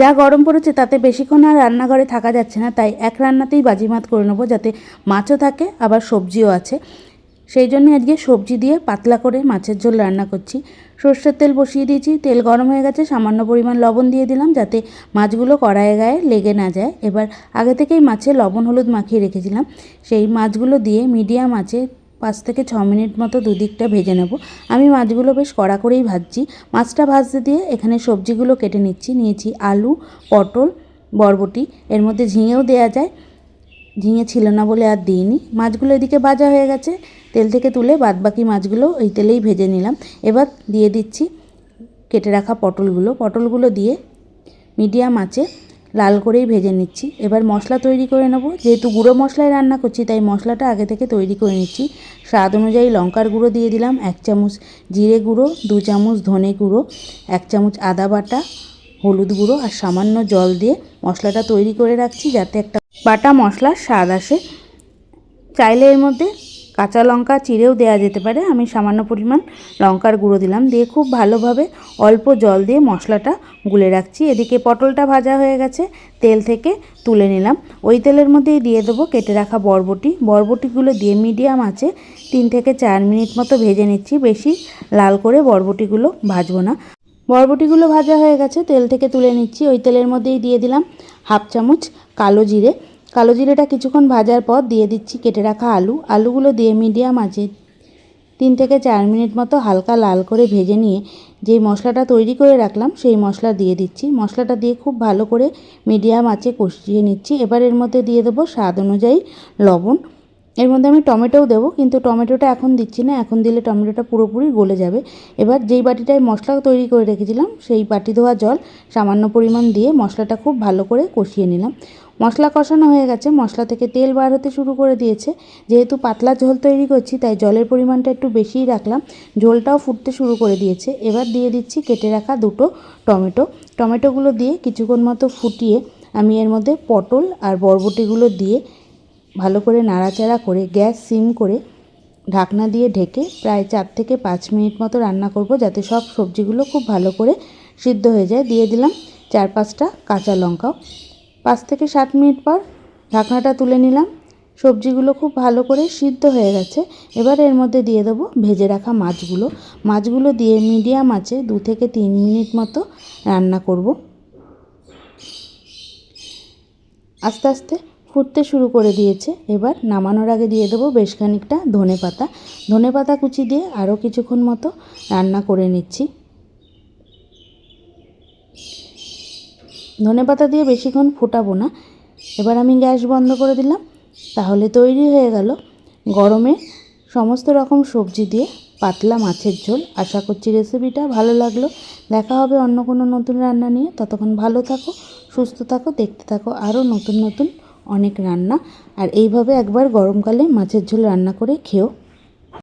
যা গরম পড়েছে তাতে বেশিক্ষণ আর রান্নাঘরে থাকা যাচ্ছে না, তাই এক রান্নাতেই বাজিমাত করে নেব যাতে মাছও থাকে, আবার সবজিও আছে। সেই জন্য আজকে সবজি দিয়ে পাতলা করে মাছের ঝোল রান্না করছি। সর্ষের তেল বসিয়ে দিয়েছি, তেল গরম হয়ে গেছে, সামান্য পরিমাণ লবণ দিয়ে দিলাম যাতে মাছগুলো কড়াইয়ে গায়ে লেগে না যায়। এবার আগে থেকেই মাছে লবণ হলুদ মাখিয়ে রেখেছিলাম, সেই মাছগুলো দিয়ে মিডিয়াম আছে পাঁচ থেকে ছ মিনিট মতো দুদিকটা ভেজে নেব। আমি মাছগুলো বেশ কড়া করেই ভাজছি। মাছটা ভাজতে দিয়ে এখানে সবজিগুলো কেটে নিচ্ছি। নিয়েছি আলু, পটল, বরবটি। এর মধ্যে ঝিঙেও দেওয়া যায়। ঝিঙে ছিল না বলে আর দিইনি। মাছগুলো এদিকে ভাজা হয়ে গেছে। তেল থেকে তুলে বাদবাকি মাছগুলো ওই তেলেই ভেজে নিলাম। এবার দিয়ে দিচ্ছি কেটে রাখা পটলগুলো। পটলগুলো দিয়ে মিডিয়াম আঁচে লাল করেই ভেজে নিচ্ছি। এবার মশলা তৈরি করে নেব। যেহেতু গুঁড়ো মশলায় রান্না করছি, তাই মশলাটা আগে থেকে তৈরি করে নিচ্ছি। স্বাদ অনুযায়ী লঙ্কার গুঁড়ো দিয়ে দিলাম এক চামচ জিরে গুঁড়ো, দু চামচ ধনে গুঁড়ো, এক চামচ আদা বাটা, হলুদ গুঁড়ো আর সামান্য জল দিয়ে মশলাটা তৈরি করে রাখছি যাতে একটা বাটা মশলার স্বাদ আসে। চাইলে এর মধ্যে কাঁচা লঙ্কা চিড়েও দেওয়া যেতে পারে। আমি সামান্য পরিমাণ লঙ্কার গুঁড়ো দিলাম। দিয়ে খুব ভালোভাবে অল্প জল দিয়ে মশলাটা গুলে রাখছি। এদিকে পটলটা ভাজা হয়ে গেছে, তেল থেকে তুলে নিলাম। ওই তেলের মধ্যেই দিয়ে দেবো কেটে রাখা বরবটি। বরবটিগুলো দিয়ে মিডিয়াম আছে তিন থেকে চার মিনিট মতো ভেজে নিচ্ছি। বেশি লাল করে বরবটিগুলো ভাজবো না। বরবটিগুলো ভাজা হয়ে গেছে, তেল থেকে তুলে নিচ্ছি। ওই তেলের মধ্যেই দিয়ে দিলাম হাফ চামচ কালো জিরে। কালো জিরেটা কিছুক্ষণ ভাজার পর দিয়ে দিচ্ছি কেটে রাখা আলু। আলুগুলো দিয়ে মিডিয়াম আছে তিন থেকে চার মিনিট মতো হালকা লাল করে ভেজে নিয়ে যেই মশলাটা তৈরি করে রাখলাম সেই মশলা দিয়ে দিচ্ছি। মশলাটা দিয়ে খুব ভালো করে মিডিয়াম আঁচে কষিয়ে নিচ্ছি। এবার এর মধ্যে দিয়ে দেবো স্বাদ অনুযায়ী লবণ। এর মধ্যে আমি টমেটোও দেবো, কিন্তু টমেটোটা এখন দিচ্ছি না, এখন দিলে টমেটোটা পুরোপুরি গলে যাবে। এবার যেই বাটিটায় মশলা তৈরি করে রেখেছিলাম, সেই বাটি ধোয়া জল সামান্য পরিমাণ দিয়ে মশলাটা খুব ভালো করে কষিয়ে নিলাম। মশলা কষানো হয়ে গেছে, মশলা থেকে তেল বার হতে শুরু করে দিয়েছে। যেহেতু পাতলা ঝোল তৈরি করছি, তাই জলের পরিমাণটা একটু বেশিই রাখলাম। ঝোলটাও ফুটতে শুরু করে দিয়েছে। এবার দিয়ে দিচ্ছি কেটে রাখা দুটো টমেটো। টমেটোগুলো দিয়ে কিছুক্ষণ মতো ফুটিয়ে আমি এর মধ্যে পটল আর বরবটিগুলো দিয়ে ভালো করে নাড়াচাড়া করে গ্যাস সিম করে ঢাকনা দিয়ে ঢেকে প্রায় চার থেকে পাঁচ মিনিট মতো রান্না করব যাতে সব সবজিগুলো খুব ভালো করে সিদ্ধ হয়ে যায়। দিয়ে দিলাম চার পাঁচটা কাঁচা লঙ্কাও। পাঁচ থেকে সাত মিনিট পর ঢাকনাটা তুলে নিলাম। সবজিগুলো খুব ভালো করে সিদ্ধ হয়ে গেছে। এবার এর মধ্যে দিয়ে দেবো ভেজে রাখা মাছগুলো। মাছগুলো দিয়ে মিডিয়াম আছে দু থেকে তিন মিনিট মতো রান্না করব। আস্তে আস্তে ফুটতে শুরু করে দিয়েছে। এবার নামানোর আগে দিয়ে দেবো বেশ খানিকটা ধনে পাতা। ধনে পাতা কুচি দিয়ে আরও কিছুক্ষণ মতো রান্না করে নিচ্ছি। ধনে পাতা দিয়ে বেশিক্ষণ ফোটাবো না। এবার আমি গ্যাস বন্ধ করে দিলাম। তাহলে তৈরি হয়ে গেল গরমে সমস্ত রকম সবজি দিয়ে পাতলা মাছের ঝোল। আশা করছি রেসিপিটা ভালো লাগল। দেখা হবে অন্য কোনো নতুন রান্না নিয়ে। ততক্ষণ ভালো থাকো, সুস্থ থাকো, দেখতে থাকো আরও নতুন নতুন অনেক রান্না। আর এইভাবে একবার গরমকালে মাছের ঝোল রান্না করে খেও